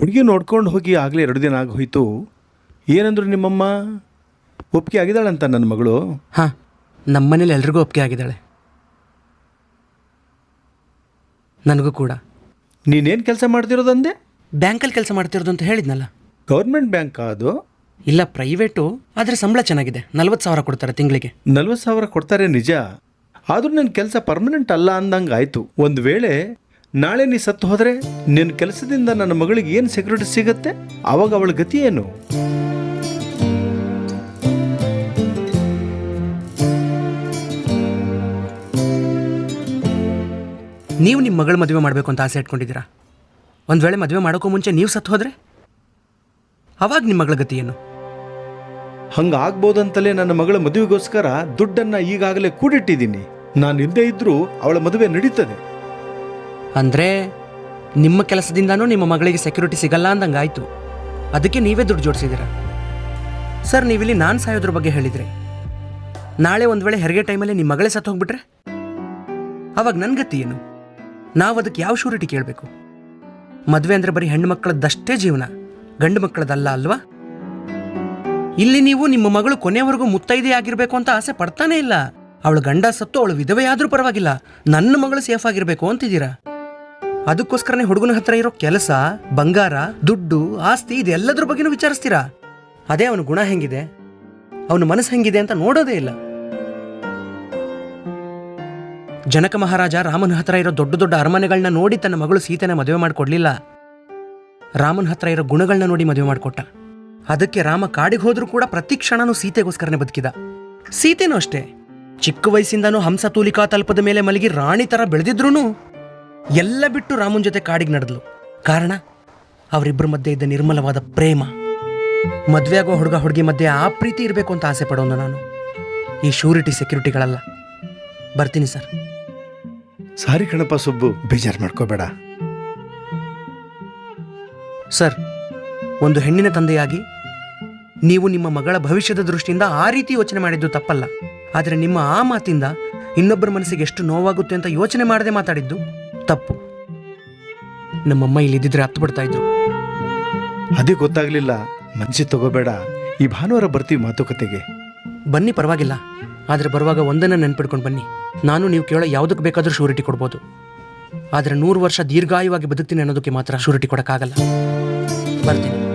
ಹುಡುಗಿ ನೋಡ್ಕೊಂಡು ಹೋಗಿ ಆಗಲೇ ಎರಡು ದಿನ ಆಗೋಯ್ತು ಹೋಯ್ತು. ಏನಂದ್ರು ನಿಮ್ಮಮ್ಮ? ಒಪ್ಪಿಗೆ ಆಗಿದ್ದಾಳಂತ ನನ್ನ ಮಗಳು? ಹಾಂ ನಮ್ಮನೇಲಿ ಎಲ್ರಿಗೂ ಒಪ್ಪಿಗೆ ಆಗಿದ್ದಾಳೆ. ನನಗೂ ಕೂಡ. ನೀನೇನು ಕೆಲಸ ಮಾಡ್ತಿರೋದಂದೆ ಬ್ಯಾಂಕಲ್ಲಿ ಕೆಲಸ ಮಾಡ್ತಿರೋದು ಅಂತ ಹೇಳಿದ್ನಲ್ಲ. ಗೌರ್ಮೆಂಟ್ ಬ್ಯಾಂಕ್ ಅದು? ಇಲ್ಲ ಪ್ರೈವೇಟು ಆದರೆ ಸಂಬಳ ಚೆನ್ನಾಗಿದೆ. ನಲ್ವತ್ತು ಸಾವಿರ ಕೊಡ್ತಾರೆ ತಿಂಗಳಿಗೆ. ನಲ್ವತ್ತು ಸಾವಿರ ಕೊಡ್ತಾರೆ ನಿಜ. ಆದರೂ ನನ್ನ ಕೆಲಸ ಪರ್ಮನೆಂಟ್ ಅಲ್ಲ ಅಂದಂಗೆ ಆಯಿತು ಒಂದು ವೇಳೆ ನಾಳೆ ನೀ ಸತ್ತು ಹೋದ್ರೆ ನಿನ್ನ ಕೆಲಸದಿಂದ ನನ್ನ ಮಗಳಿಗೆ ಏನು ಸೆಕ್ಯೂರಿಟಿ ಸಿಗತ್ತೆ? ಅವಾಗ ಅವಳ ಗತಿ ಏನು? ನೀವು ನಿಮ್ಮ ಮಗಳ ಮದುವೆ ಮಾಡಬೇಕು ಅಂತ ಆಸೆ ಇಟ್ಕೊಂಡಿದ್ದೀರಾ? ಒಂದು ವೇಳೆ ಮದುವೆ ಮಾಡೋಕ್ಕೂ ಮುಂಚೆ ನೀವು ಸತ್ತು ಹೋದರೆ? ಅವಾಗ ನಿಮ್ಮ ಮಗಳ ಗತಿ ಏನು? ಹಂಗಾಗ್ಬೋದಂತಲೇ ನನ್ನ ಮಗಳ ಮದುವೆಗೋಸ್ಕರ ದುಡ್ಡನ್ನು ಈಗಾಗಲೇ ಕೂಡಿಟ್ಟಿದ್ದೀನಿ. ನಾನು ಇಲ್ಲದೆ ಇದ್ದರೂ ಅವಳ ಮದುವೆ ನಡೀತದೆ. ಅಂದರೆ ನಿಮ್ಮ ಕೆಲಸದಿಂದನೂ ನಿಮ್ಮ ಮಗಳಿಗೆ ಸೆಕ್ಯೂರಿಟಿ ಸಿಗಲ್ಲ ಅಂದಂಗೆ ಅದಕ್ಕೆ ನೀವೇ ದುಡ್ಡು ಜೋಡಿಸಿದ್ದೀರ? ಸರ್, ನೀವಿಲ್ಲಿ ನಾನು ಸಾಯೋದ್ರ ಬಗ್ಗೆ ಹೇಳಿದ್ರೆ. ನಾಳೆ ಒಂದು ವೇಳೆ ಹೆರಿಗೆ ಟೈಮಲ್ಲಿ ನಿಮ್ಮ ಮಗಳೇ ಸತ್ತು ಹೋಗ್ಬಿಟ್ರೆ? ಅವಾಗ ನನ್ನ ಗತಿ ಏನು? ನಾವು ಅದಕ್ಕೆ ಯಾವ ಶೂರಿಟಿ ಕೇಳಬೇಕು? ಮದುವೆ ಅಂದರೆ ಬರೀ ಹೆಣ್ಣು ಮಕ್ಕಳದ್ದಷ್ಟೇ ಜೀವನ, ಗಂಡು ಮಕ್ಕಳದಲ್ಲ ಅಲ್ವಾ? ಇಲ್ಲಿ ನೀವು ನಿಮ್ಮ ಮಗಳು ಕೊನೆಯವರೆಗೂ ಮುತ್ತೈದೆ ಆಗಿರಬೇಕು ಅಂತ ಆಸೆ ಪಡ್ತಾನೇ ಇಲ್ಲ. ಅವಳು ಗಂಡ ಸತ್ತು ಅವಳು ವಿಧವೆಯಾದರೂ ಪರವಾಗಿಲ್ಲ. ನನ್ನ ಮಗಳು ಸೇಫ್ ಆಗಿರಬೇಕು ಅಂತಿದ್ದೀರಾ? ಅದಕ್ಕೋಸ್ಕರನೇ ಹುಡುಗನ ಹತ್ರ ಇರೋ ಕೆಲಸ, ಬಂಗಾರ, ದುಡ್ಡು, ಆಸ್ತಿ ಇದೆಲ್ಲದ್ರ ಬಗ್ಗೆನೂ ವಿಚಾರಿಸ್ತೀರಾ? ಅದೇ ಅವನ ಗುಣ ಹೆಂಗಿದೆ? ಅವನ ಮನಸ್ಸು ಹೆಂಗಿದೆ ಅಂತ ನೋಡೋದೇ ಇಲ್ಲ. ಜನಕ ಮಹಾರಾಜ ರಾಮನ ಹತ್ರ ಇರೋ ದೊಡ್ಡ ದೊಡ್ಡ ಅರಮನೆಗಳನ್ನ ನೋಡಿ ತನ್ನ ಮಗಳು ಸೀತೆನ ಮದುವೆ ಮಾಡಿಕೊಡ್ಲಿಲ್ಲ. ರಾಮನ ಹತ್ರ ಇರೋ ಗುಣಗಳನ್ನ ನೋಡಿ ಮದುವೆ ಮಾಡಿಕೊಟ್ಟ. ಅದಕ್ಕೆ ರಾಮ ಕಾಡಿಗೆ ಹೋದ್ರೂ ಕೂಡ ಪ್ರತಿ ಕ್ಷಣನೂ ಸೀತೆಗೋಸ್ಕರನೇ ಬದುಕಿದ. ಸೀತೆನೂ ಅಷ್ಟೇ. ಚಿಕ್ಕ ವಯಸ್ಸಿಂದನೂ ಹಂಸ ತೂಲಿಕಾ ತಲ್ಪದ ಮೇಲೆ ಮಲಗಿ ರಾಣಿ ತರ ಬೆಳೆದಿದ್ರೂ ಎಲ್ಲ ಬಿಟ್ಟು ರಾಮನ್ ಜೊತೆ ಕಾಡಿಗೆ ನಡೆದ್ಲು. ಕಾರಣ ಅವರಿಬ್ಬರ ಮಧ್ಯೆ ಇದ್ದ ನಿರ್ಮಲವಾದ ಪ್ರೇಮ. ಮದುವೆ ಆಗೋ ಹುಡುಗ ಹುಡುಗಿ ಮಧ್ಯೆ ಆ ಪ್ರೀತಿ ಇರಬೇಕು ಅಂತ ಆಸೆ ಪಡೋನು ನಾನು. ಈ ಶ್ಯೂರಿಟಿ ಸೆಕ್ಯೂರಿಟಿಗಳಲ್ಲ. ಬರ್ತೀನಿ ಸರ್. ಸಾರಿ ಕಣಪ್ಪ ಸುಬ್ಬು ಬೇಜಾರು ಮಾಡ್ಕೋಬೇಡ. ಸರ್ ಒಂದು ಹೆಣ್ಣಿನ ತಂದೆಯಾಗಿ ನೀವು ನಿಮ್ಮ ಮಗಳ ಭವಿಷ್ಯದ ದೃಷ್ಟಿಯಿಂದ ಆ ರೀತಿ ಯೋಚನೆ ಮಾಡಿದ್ದು ತಪ್ಪಲ್ಲ. ಆದರೆ ನಿಮ್ಮ ಆ ಮಾತಿಂದ ಇನ್ನೊಬ್ಬರ ಮನಸ್ಸಿಗೆ ಎಷ್ಟು ನೋವಾಗುತ್ತೆ ಅಂತ ಯೋಚನೆ ಮಾಡದೆ ಮಾತಾಡಿದ್ದು. ತಪ್ಪು. ನಮ್ಮಮ್ಮ ಇಲ್ಲಿ ಇದ್ದಿದ್ರೆ ಹತ್ತು ಬಿಡ್ತಾ ಇದ್ರು. ಅದೇ ಗೊತ್ತಾಗ್ಲಿಲ್ಲ. ಮನ್ಸಿಗೆ ತಗೋಬೇಡ. ಈ ಭಾನುವಾರ ಬರ್ತೀವಿ ಮಾತುಕತೆಗೆ. ಬನ್ನಿ ಪರವಾಗಿಲ್ಲ. ಆದರೆ ಬರುವಾಗ ಒಂದನ್ನ ನೆನ್ಪಿಡ್ಕೊಂಡು ಬನ್ನಿ. ನಾನು ನೀವು ಕೇಳೋ ಯಾವುದಕ್ಕೆ ಬೇಕಾದರೂ ಶೂರಿಟಿ ಕೊಡ್ಬೋದು. ಆದರೆ ನೂರು ವರ್ಷ ದೀರ್ಘಾಯುವಾಗಿ ಬದುಕ್ತೀನಿ ಅನ್ನೋದಕ್ಕೆ ಮಾತ್ರ ಶೂರಿಟಿ ಕೊಡೋಕ್ಕಾಗಲ್ಲ. ಬರ್ತೀನಿ.